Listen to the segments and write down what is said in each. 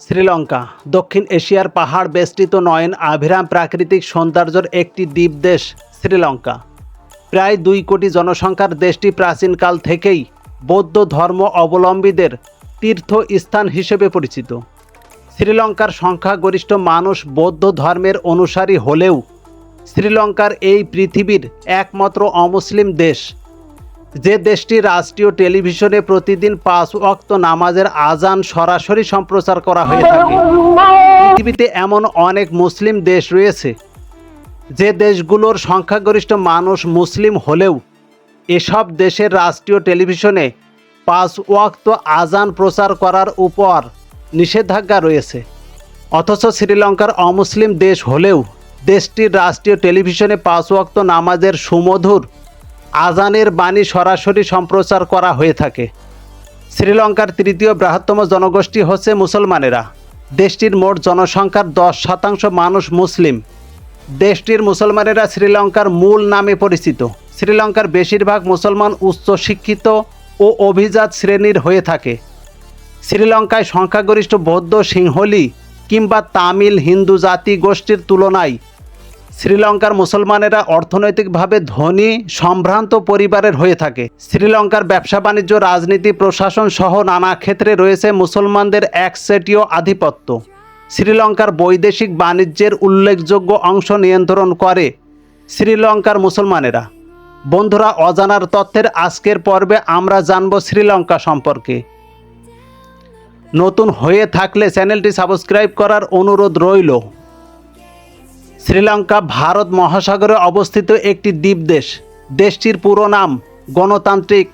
শ্রীলঙ্কা, দক্ষিণ এশিয়ার পাহাড় বেষ্টিত নয়ন আভিরাম প্রাকৃতিক সৌন্দর্যের একটি দ্বীপ দেশ শ্রীলঙ্কা। প্রায় দুই কোটি জনসংখ্যার দেশটি প্রাচীনকাল থেকেই বৌদ্ধ ধর্ম অবলম্বীদের তীর্থস্থান হিসেবে পরিচিত। শ্রীলঙ্কার সংখ্যাগরিষ্ঠ মানুষ বৌদ্ধ ধর্মের অনুসারী হলেও শ্রীলঙ্কার এই পৃথিবীর একমাত্র অমুসলিম দেশ যে দেশটি রাষ্ট্রীয় টেলিভিশনে প্রতিদিন পাঁচ ওয়াক্ত নামাজের আজান সরাসরি সম্প্রচার করা হয়ে থাকে। পৃথিবীতে এমন অনেক মুসলিম দেশ রয়েছে, যে দেশগুলোর সংখ্যাগরিষ্ঠ মানুষ মুসলিম হলেও এসব দেশের রাষ্ট্রীয় টেলিভিশনে পাঁচ ওয়াক্ত আজান প্রচার করার উপর নিষেধাজ্ঞা রয়েছে। অথচ শ্রীলঙ্কার অমুসলিম দেশ হলেও দেশটির রাষ্ট্রীয় টেলিভিশনে পাঁচ ওয়াক্ত নামাজের সুমধুর আজানের বাণী সরাসরি সম্প্রচার করা হয়ে থাকে। শ্রীলঙ্কার তৃতীয় বৃহত্তম জনগোষ্ঠী হচ্ছে মুসলমানেরা। দেশটির মোট জনসংখ্যার দশ শতাংশ মানুষ মুসলিম। দেশটির মুসলমানেরা শ্রীলঙ্কার মূল নামে পরিচিত। শ্রীলঙ্কার বেশিরভাগ মুসলমান উচ্চ শিক্ষিত ও অভিজাত শ্রেণির হয়ে থাকে। শ্রীলঙ্কায় সংখ্যাগরিষ্ঠ বৌদ্ধ সিংহলি কিংবা তামিল হিন্দু জাতি গোষ্ঠীর তুলনায় শ্রীলঙ্কার মুসলমানেরা অর্থনৈতিকভাবে ধনী, সম্ভ্রান্ত পরিবারের হয়ে থাকে। শ্রীলঙ্কার ব্যবসা বাণিজ্য, রাজনীতি, প্রশাসন সহ নানা ক্ষেত্রে রয়েছে মুসলমানদের একচেটিয় আধিপত্য। শ্রীলঙ্কার বৈদেশিক বাণিজ্যের উল্লেখযোগ্য অংশ নিয়ন্ত্রণ করে শ্রীলঙ্কার মুসলমানেরা। বন্ধুরা, অজানার তথ্যের আজকের পর্বে আমরা জানব শ্রীলঙ্কা সম্পর্কে। নতুন হয়ে থাকলে চ্যানেলটি সাবস্ক্রাইব করার অনুরোধ রইল। শ্রীলঙ্কা, ভারত মহাসাগরে অবস্থিত একটি দ্বীপ দেশ। দেশটির পুরো নাম গণতান্ত্রিক,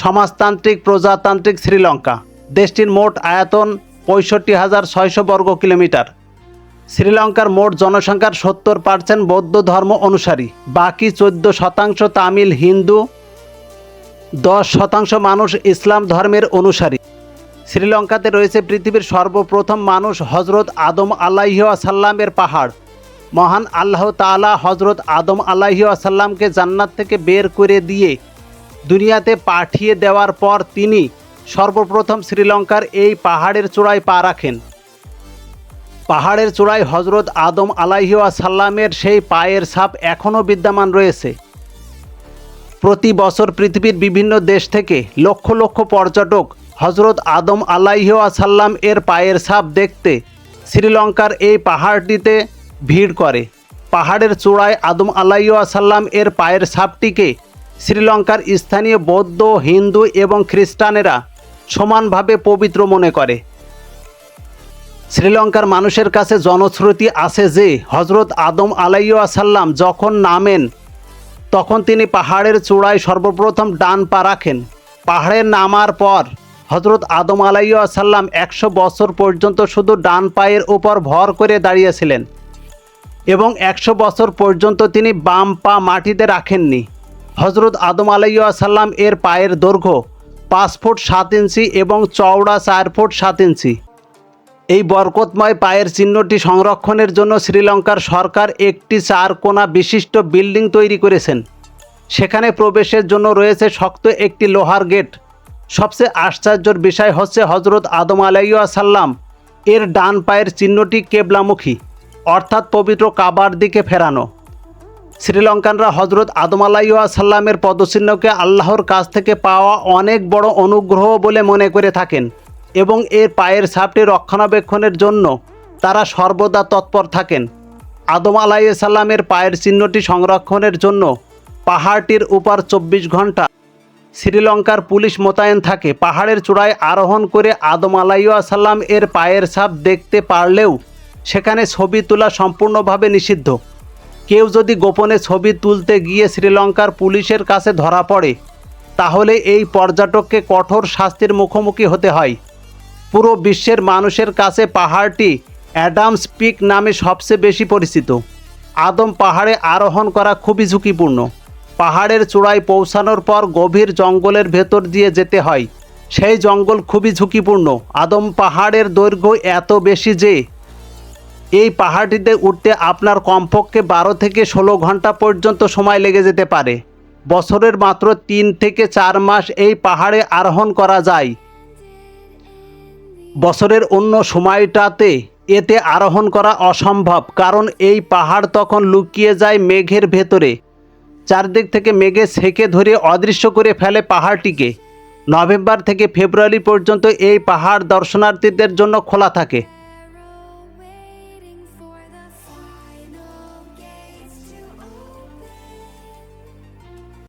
সমাজতান্ত্রিক, প্রজাতান্ত্রিক শ্রীলঙ্কা। দেশটির মোট আয়তন পঁয়ষট্টি হাজার ছয়শো বর্গ কিলোমিটার। শ্রীলঙ্কার মোট জনসংখ্যার সত্তর পার্সেন্ট বৌদ্ধ ধর্ম অনুসারী। বাকি চোদ্দ শতাংশ তামিল, হিন্দু, দশ শতাংশ মানুষ ইসলাম ধর্মের অনুসারী। শ্রীলঙ্কাতে রয়েছে পৃথিবীর সর্বপ্রথম মানুষ হজরত আদম আলাইসাল্লামের পাহাড়। মহান আল্লাহ তাআলা হজরত আদম আলাইসাল্লামকে জান্নাত থেকে বের করে দিয়ে দুনিয়াতে পাঠিয়ে দেওয়ার পর তিনি সর্বপ্রথম শ্রীলঙ্কার এই পাহাড়ের চূড়ায় পা রাখেন। পাহাড়ের চূড়ায় হজরত আদম আলাইসাল্লামের সেই পায়ের ছাপ এখনও বিদ্যমান রয়েছে। প্রতি বছর পৃথিবীর বিভিন্ন দেশ থেকে লক্ষ লক্ষ পর্যটক হজরত আদম আলাইসাল্লাম এর পায়ের ছাপ দেখতে শ্রীলঙ্কার এই পাহাড়টিতে ভিড় করে। পাহাড়ের চূড়ায় আদম আলাইসাল্লাম এর পায়ের ছাপটিকে শ্রীলঙ্কার স্থানীয় বৌদ্ধ, হিন্দু এবং খ্রিস্টানেরা সমানভাবে পবিত্র মনে করে। শ্রীলঙ্কার মানুষের কাছে জনশ্রুতি আছে যে হজরত আদম আলাইসাল্লাম যখন নামেন, তখন তিনি পাহাড়ের চূড়ায় সর্বপ্রথম ডান পা রাখেন। পাহাড়ে নামার পর হজরত আদম আলাইসাল্লাম একশো বছর পর্যন্ত শুধু ডান পায়ের উপর ভর করে দাঁড়িয়েছিলেন। এবং একশো বছর পর্যন্ত তিনি বাম পা মাটিতে রাখেননি। হজরত আদম আলাইসাল্লাম এর পায়ের দৈর্ঘ্য পাঁচ ফুট সাত ইঞ্চি এবং চওড়া চার ফুট সাত ইঞ্চি। এই বরকতময় পায়ের চিহ্নটি সংরক্ষণের জন্য শ্রীলঙ্কার সরকার একটি চার কোণা বিশিষ্ট বিল্ডিং তৈরি করেছেন। সেখানে প্রবেশের জন্য রয়েছে শক্ত একটি লোহার গেট। সবচেয়ে আশ্চর্যর বিষয় হচ্ছে হজরত আদম আলাইসাল্লাম এর ডান পায়ের চিহ্নটি কেবলামুখী। অর্থাৎ পবিত্র কাবার দিকে ফেরানো। শ্রীলঙ্কানরা হজরত আদম আলাইসাল্লামের পদচিহ্নকে আল্লাহর কাছ থেকে পাওয়া অনেক বড় অনুগ্রহ বলে মনে করে থাকেন এবং এর পায়ের ছাপটি রক্ষণাবেক্ষণের জন্য তারা সর্বদা তৎপর থাকেন। আদম আলাইসাল্লামের পায়ের চিহ্নটি সংরক্ষণের জন্য পাহাড়টির উপর চব্বিশ ঘণ্টা শ্রীলঙ্কার পুলিশ মোতায়েন থাকে। পাহাড়ের চূড়ায় আরোহণ করে আদম আলাইসাল্লাম এর পায়ের ছাপ দেখতে পারলেও সেখানে ছবি তোলা সম্পূর্ণভাবে নিষিদ্ধ। কেউ যদি গোপনে ছবি তুলতে গিয়ে শ্রীলঙ্কার পুলিশের কাছে ধরা পড়ে, তাহলে এই পর্যটককে কঠোর শাস্তির মুখোমুখি হতে হয়। পুরো বিশ্বের মানুষের কাছে পাহাড়টি অ্যাডামস পিক নামে সবচেয়ে বেশি পরিচিত। আদম পাহাড়ে আরোহণ করা খুবই ঝুঁকিপূর্ণ। পাহাড়ের চূড়ায় পৌঁছানোর পর গভীর জঙ্গলের ভেতর দিয়ে যেতে হয়। সেই জঙ্গল খুবই ঝুঁকিপূর্ণ। আদম পাহাড়ের দৈর্ঘ্য এত বেশি যে এই পাহাড়টিতে উঠতে আপনার কমপক্ষে বারো থেকে ষোলো ঘণ্টা পর্যন্ত সময় লেগে যেতে পারে। বছরের মাত্র তিন থেকে চার মাস এই পাহাড়ে আরোহণ করা যায়। বছরের অন্য সময়টাতে এতে আরোহণ করা অসম্ভব, কারণ এই পাহাড় তখন লুকিয়ে যায় মেঘের ভেতরে। চারদিক থেকে মেঘে সেকে ধরে অদৃশ্য করে ফেলে পাহাড়টিকে। নভেম্বর থেকে ফেব্রুয়ারি পর্যন্ত এই পাহাড় দর্শনার্থীদের জন্য খোলা থাকে।